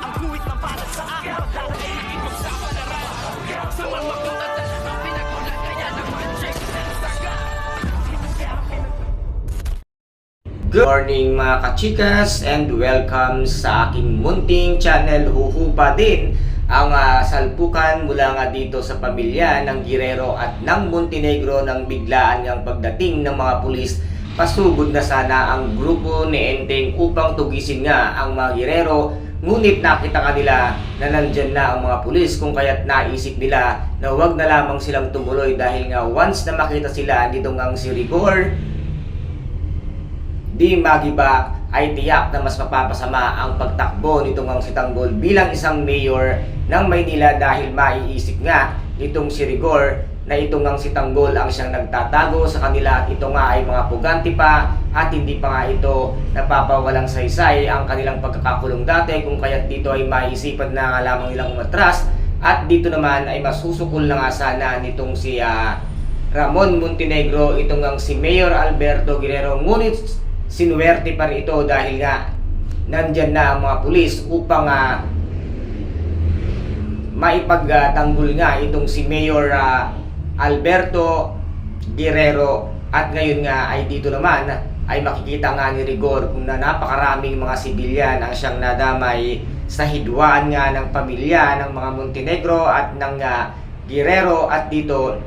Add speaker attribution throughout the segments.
Speaker 1: Ang guhit ng para sa akin. Pagdadaig ipagsapalaran Sa mga katatan Ang na
Speaker 2: Good morning mga kachikas and welcome sa aking munting channel. Huhupa din ang ah, salpukan mula nga dito sa pamilya ng Girero at ng Montenegro nang biglaan ng pagdating ng mga pulis. Pasugod na sana ang grupo ni Enteng upang tugisin nga ang mga Girero ngunit nakita kanila na nandyan na ang mga pulis kung kaya't naisip nila na wag na lamang silang tumuloy dahil nga once na makita sila dito ngang si Rigor di magiba ay tiyak na mas mapapasama ang pagtakbo nitong ang si Tanggol bilang isang mayor ng Maynila dahil maiisip nga nitong si Rigor na itong ang si Tanggol ang siyang nagtatago sa kanila at ito nga ay mga puganti pa at hindi pa nga ito napapawalang saysay ang kanilang pagkakakulong dati kung kaya't dito ay maisipan na nga lamang nilang umatras at dito naman ay masusukol na nga sana nitong si ah, Ramon Montenegro itong ang si Mayor Alberto Guerrero. Ngunit sinuwerte pa rin ito dahil nga nandyan na ang mga pulis upang ah, maipagtanggol nga itong si Mayor ah, Alberto Guerrero. At ngayon nga ay dito naman ay makikita nga ni Rigor kung na napakaraming mga sibilyan ang siyang nadamay sa hidwaan nga ng pamilya ng mga Montenegro at ng ah, Guerrero. At dito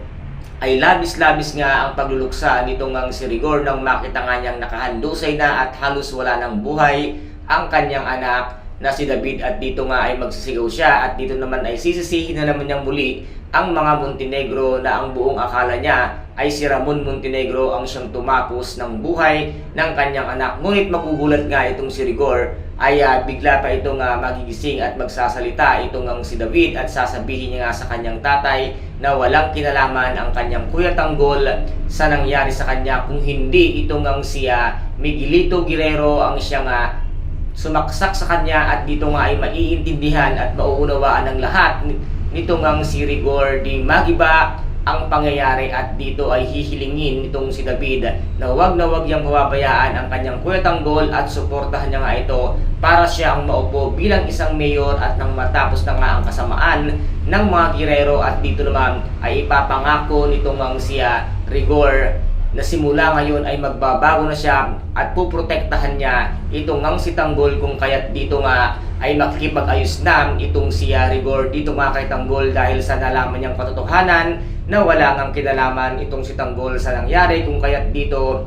Speaker 2: ay labis-labis nga ang pagluluksa nitong ang si Rigor nang makita nga niyang nakahandusay na at halos wala ng buhay ang kanyang anak na si David at dito nga ay magsisigaw siya at dito naman ay sisisihin na naman niyang muli ang mga Montenegro na ang buong akala niya ay si Ramon Montenegro ang siyang tumapos ng buhay ng kanyang anak. Ngunit magugulat nga itong si Rigor ay ah, bigla pa itong ah, magigising at magsasalita itong ang si David at sasabihin niya nga sa kanyang tatay na walang kinalaman ang kanyang kuya Tanggol sa nangyari sa kanya kung hindi itong ang si ah, Miguelito Guerrero ang siyang ah, sumaksak sa kanya at dito nga ay maiintindihan at mauunawaan ng lahat ni- nito ngang si Rigor di Magiba ang pangyayari at dito ay hihilingin nitong si David na wag na wag niyang mababayaan ang kanyang kuya Tanggol at suportahan niya nga ito para siya ang maupo bilang isang mayor at nang matapos na nga ang kasamaan ng mga girero at dito naman ay ipapangako nitong ang siya Rigor na simula ngayon ay magbabago na siya at puprotektahan niya itong ngang si Tanggol kung kaya't dito nga ay makikipag-ayos na itong si Rigor dito nga kay Tanggol dahil sa nalaman niyang katotohanan na wala ngang kinalaman itong si Tanggol sa nangyari kung kaya't dito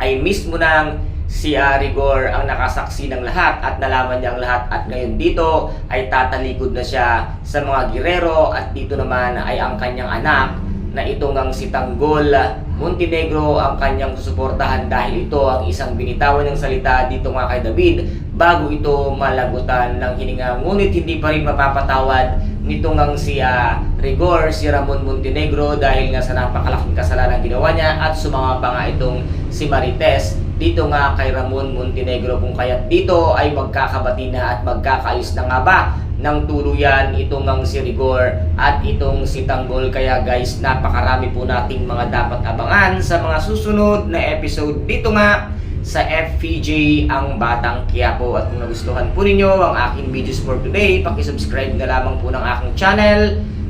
Speaker 2: ay mismo nang si Rigor ang nakasaksi ng lahat at nalaman niya ang lahat. At ngayon dito ay tatalikod na siya sa mga girero at dito naman ay ang kanyang anak na ito ngang si Tanggol Montenegro ang kanyang susuportahan dahil ito ang isang binitawan ng salita dito nga kay David bago ito malagutan ng hininga. Ngunit hindi pa rin mapapatawad nito ngang si ah, Rigor, si Ramon Montenegro dahil nga sa napakalaking kasalanan ginawa niya at sumama pa nga itong si Marites dito nga kay Ramon Montenegro. Kung kaya't dito ay magkakabati na at magkakaayos na nga ba ng tuluyan itong ang si Rigor at itong si Tanggol. Kaya guys napakarami po nating mga dapat abangan sa mga susunod na episode dito nga sa FPJ ang Batang Quiapo. At kung nagustuhan po ninyo ang aking videos for today paki-subscribe na lamang po ng aking channel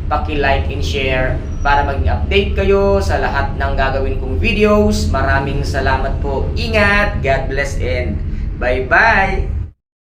Speaker 2: paki-like and share para maging update kayo sa lahat ng gagawin kong videos. Maraming salamat po. Ingat God bless and bye bye